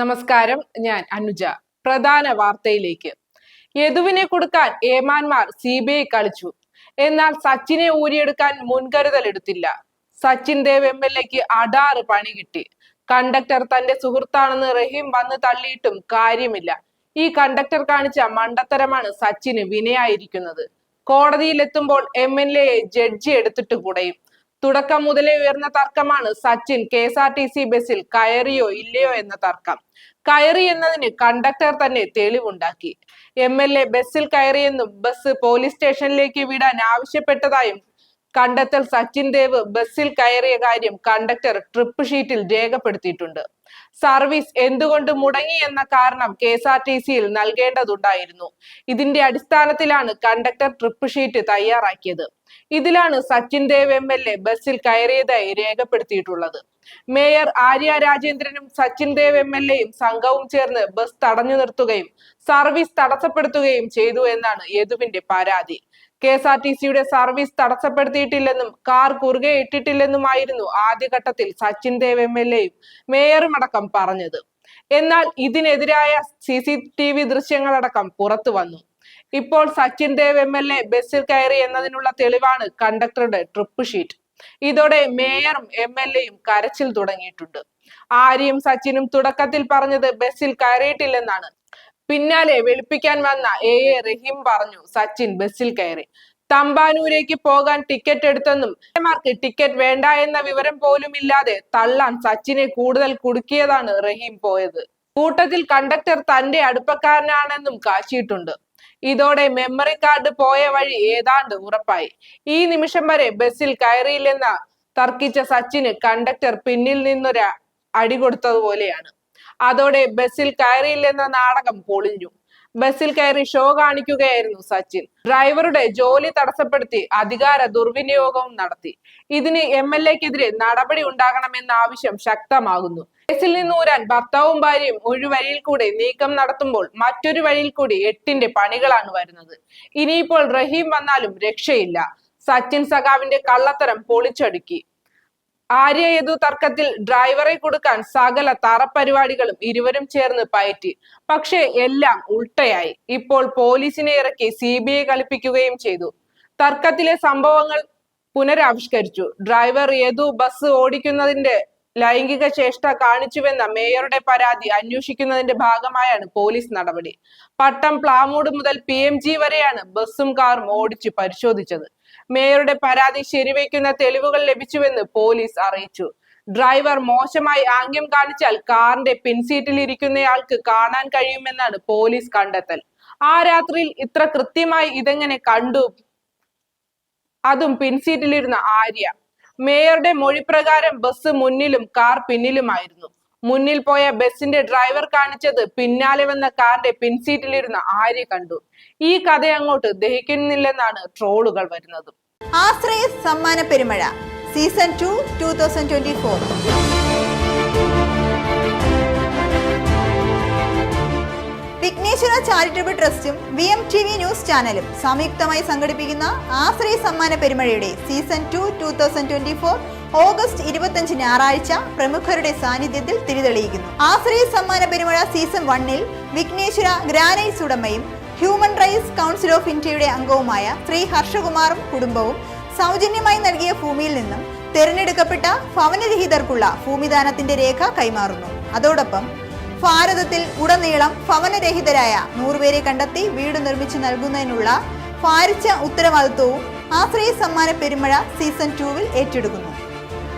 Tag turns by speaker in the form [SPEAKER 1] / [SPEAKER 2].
[SPEAKER 1] നമസ്കാരം ഞാൻ അനുജ. പ്രധാന വാർത്തയിലേക്ക്. യദുവിനെ കൊടുക്കാൻ ഏമാന്മാർ സി ബി ഐ കളിച്ചു. എന്നാൽ സച്ചിനെ ഊരിയെടുക്കാൻ മുൻകരുതൽ എടുത്തില്ല. സച്ചിൻ ദേവ് എം എൽ എക്ക് അടാറ് പണി കിട്ടി. കണ്ടക്ടർ തന്റെ സുഹൃത്താണെന്ന് റഹീം വന്ന് തള്ളിയിട്ടും കാര്യമില്ല. ഈ കണ്ടക്ടർ കാണിച്ച മണ്ടത്തരമാണ് സച്ചിന് വിനയായിരിക്കുന്നത്. കോടതിയിലെത്തുമ്പോൾ എം എൽ എയെ ജഡ്ജി എടുത്തിട്ട് കുടയും. തുടക്കം മുതലേ ഉയർന്ന തർക്കമാണ് Sachin K S R T C ബസ്സിൽ കയറിയോ ഇല്ലയോ എന്ന തർക്കം. കയറി എന്നതിന് കണ്ടക്ടർ തന്നെ തെളിവുണ്ടാക്കി. എം എൽ എ ബസ്സിൽ കയറിയെന്നും ബസ് പോലീസ് സ്റ്റേഷനിലേക്ക് വിടാൻ ആവശ്യപ്പെട്ടതായും കണ്ടെത്തൽ സച്ചിൻ ദേവ് ബസ്സിൽ കയറിയ കാര്യം കണ്ടക്ടർ ട്രിപ്പ് ഷീറ്റിൽ രേഖപ്പെടുത്തിയിട്ടുണ്ട്. സർവീസ് എന്തുകൊണ്ട് മുടങ്ങി എന്ന കാരണം കെ എസ് ആർ ടി സിയിൽ നൽകേണ്ടതുണ്ടായിരുന്നു. ഇതിന്റെ അടിസ്ഥാനത്തിലാണ് കണ്ടക്ടർ ട്രിപ്പ് ഷീറ്റ് തയ്യാറാക്കിയത്. ഇതിലാണ് Sachin Dev M L A ബസ്സിൽ കയറിയതായി രേഖപ്പെടുത്തിയിട്ടുള്ളത്. മേയർ ആര്യ രാജേന്ദ്രനും സച്ചിൻ ദേവ് എം എൽ എയും സംഘവും ചേർന്ന് ബസ് തടഞ്ഞു നിർത്തുകയും സർവീസ് തടസ്സപ്പെടുത്തുകയും ചെയ്തു എന്നാണ് യദുവിന്റെ പരാതി. കെ എസ് ആർ ടി സിയുടെ സർവീസ് തടസ്സപ്പെടുത്തിയിട്ടില്ലെന്നും കാർ കുറുകെ ഇട്ടിട്ടില്ലെന്നുമായിരുന്നു ആദ്യഘട്ടത്തിൽ സച്ചിൻ ദേവ് എം എൽ എയും മേയറും അടക്കം പറഞ്ഞത്. എന്നാൽ ഇതിനെതിരായ സി സി ടി വി ദൃശ്യങ്ങളടക്കം പുറത്തു വന്നു. ഇപ്പോൾ Sachin Dev M L A ബസ്സിൽ കയറി എന്നതിനുള്ള തെളിവാണ് കണ്ടക്ടറുടെ ട്രിപ്പ് ഷീറ്റ്. ഇതോടെ മേയറും എം എൽ എയും കരച്ചിൽ തുടങ്ങിയിട്ടുണ്ട്. ആര്യയും സച്ചിനും തുടക്കത്തിൽ പറഞ്ഞത് ബസ്സിൽ കയറിയിട്ടില്ലെന്നാണ്. പിന്നാലെ വെളുപ്പിക്കാൻ വന്ന എ എ റഹീം പറഞ്ഞു സച്ചിൻ ബസ്സിൽ കയറി. തമ്പാനൂരേക്ക് പോകാൻ ടിക്കറ്റ് എടുത്തെന്നും മാർക്ക് ടിക്കറ്റ് വേണ്ട എന്ന വിവരം പോലും ഇല്ലാതെ തള്ളാൻ സച്ചിനെ കൂടുതൽ കുടുക്കിയതാണ് റഹീം പോയത്. കൂട്ടത്തിൽ കണ്ടക്ടർ തന്റെ അടുപ്പക്കാരനാണെന്നും കാച്ചിയിട്ടുണ്ട്. ഇതോടെ മെമ്മറി കാർഡ് പോയ വഴി ഏതാണ്ട് ഉറപ്പായി. ഈ നിമിഷം വരെ ബസ്സിൽ കയറിയില്ലെന്ന തർക്കിച്ച സച്ചിന് കണ്ടക്ടർ പിന്നിൽ നിന്നൊരു അടി കൊടുത്തതുപോലെയാണ്. അതോടെ ബസ്സിൽ കയറിയില്ലെന്ന നാടകം പൊളിഞ്ഞു. ബസ്സിൽ കയറി ഷോ കാണിക്കുകയായിരുന്നു സച്ചിൻ. ഡ്രൈവറുടെ ജോലി തടസ്സപ്പെടുത്തി അധികാര ദുർവിനിയോഗവും നടത്തി. ഇതിന് എം എൽ എക്കെതിരെ നടപടി ഉണ്ടാകണമെന്ന ആവശ്യം ശക്തമാകുന്നു. കേസിൽ നിന്ന് ഊരാൻ ഭർത്താവും ഭാര്യയും ഒരു വഴിയിൽ കൂടി നീക്കം നടത്തുമ്പോൾ മറ്റൊരു വഴിയിൽ കൂടി എട്ടിന്റെ പണികളാണ് വരുന്നത്. ഇനിയിപ്പോൾ റഹീം വന്നാലും രക്ഷയില്ല. സച്ചിൻ സഖാവിന്റെ കള്ളത്തരം പൊളിച്ചടുക്കി. ആര്യ യദു തർക്കത്തിൽ ഡ്രൈവറെ കൊടുക്കാൻ സകല തറപരിപാടികളും ഇരുവരും ചേർന്ന് പയറ്റി. പക്ഷേ എല്ലാം ഉൾട്ടയായി. ഇപ്പോൾ പോലീസിനെ ഇറക്കി സി ബി ഐ കളിപ്പിക്കുകയും ചെയ്തു. തർക്കത്തിലെ സംഭവങ്ങൾ പുനരാവിഷ്കരിച്ചു. ഡ്രൈവർ യദു ബസ് ഓടിക്കുന്നതിന്റെ ലൈംഗിക ചേഷ്ട കാണിച്ചുവെന്ന മേയറുടെ പരാതി അന്വേഷിക്കുന്നതിന്റെ ഭാഗമായാണ് പോലീസ് നടപടി. പട്ടം പ്ലാമൂട് മുതൽ പി വരെയാണ് ബസ്സും കാറും ഓടിച്ച് പരിശോധിച്ചത്. മേയറുടെ പരാതി ശരിവയ്ക്കുന്ന തെളിവുകൾ ലഭിച്ചുവെന്ന് പോലീസ് അറിയിച്ചു. ഡ്രൈവർ മോശമായി ആംഗ്യം കാണിച്ചാൽ കാറിന്റെ പിൻസീറ്റിൽ ഇരിക്കുന്നയാൾക്ക് കാണാൻ കഴിയുമെന്നാണ് പോലീസ് കണ്ടെത്തൽ. ആ രാത്രിയിൽ ഇത്ര കൃത്യമായി ഇതെങ്ങനെ കണ്ടു? അതും പിൻസീറ്റിലിരുന്ന ആര്യ. മേയറുടെ മൊഴി പ്രകാരം ബസ് മുന്നിലും കാർ പിന്നിലുമായിരുന്നു. മുന്നിൽ പോയ ബസിന്റെ ഡ്രൈവർ കാണിച്ചത് പിന്നാലെ വന്ന കാറിന്റെ പിൻസീറ്റിലിരുന്ന ആര്യ കണ്ടു. ഈ കഥ അങ്ങോട്ട് ദഹിക്കുന്നില്ലെന്നാണ് ട്രോളുകൾ വരുന്നത്.
[SPEAKER 2] Ashraya Sammana Perumazha season two two thousand twenty four Vighneshwara charitable ട്രസ്റ്റും V M T V news ചാനലും സംയുക്തമായി സംഘടിപ്പിക്കുന്ന ആശ്രയ സമ്മാന പെരുമഴയുടെ season two two thousand twenty four August ഇരുപത്തഞ്ച് ഞായറാഴ്ച പ്രമുഖരുടെ സാന്നിധ്യത്തിൽ തിരിതെളിയിക്കുന്നു. ആശ്രയ സമ്മാന പെരുമഴ സീസൺ വണ്ണിൽ വിഘ്നേശ്വര ഗ്രാനൈറ്റ്സ് ഉടമയും ഹ്യൂമൻ റൈറ്റ്സ് കൗൺസിൽ ഓഫ് ഇന്ത്യയുടെ അംഗവുമായ ശ്രീ ഹർഷകുമാറും കുടുംബവും സൗജന്യമായി നൽകിയ ഭൂമിയിൽ നിന്നും തിരഞ്ഞെടുക്കപ്പെട്ട ഭവനരഹിതർക്കുള്ള ഭൂമിദാനത്തിന്റെ രേഖ കൈമാറുന്നു. അതോടൊപ്പം ഭാരതത്തിൽ ഉടനീളം ഭവനരഹിതരായ നൂറുപേരെ കണ്ടെത്തി വീട് നിർമ്മിച്ചു നൽകുന്നതിനുള്ള ഭാരിച്ച ഉത്തരവാദിത്വവും ആശ്രയ സമ്മാന പെരുമഴ സീസൺ ടൂവിൽ ഏറ്റെടുക്കുന്നു.